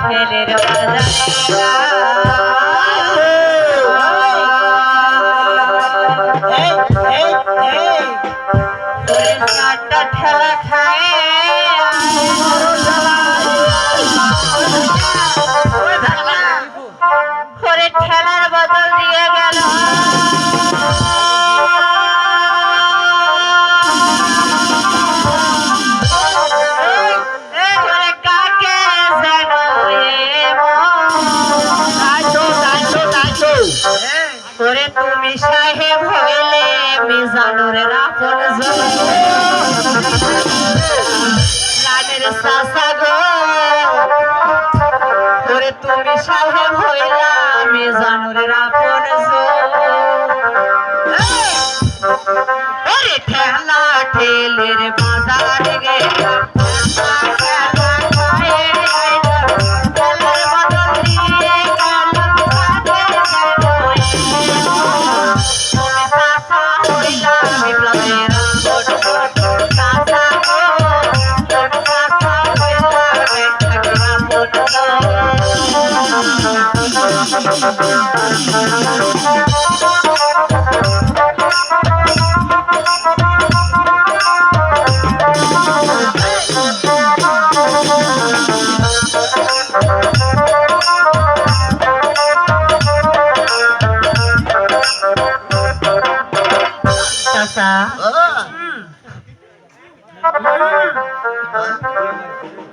ঠেলের বাজারে এই এই ওরে তুমি সাহেব হইলে মিজানুর রাফন লালের সাসা গো ওরে তুমি সাহেব হইলা মিজানুর আপন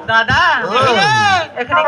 দাদা এখানে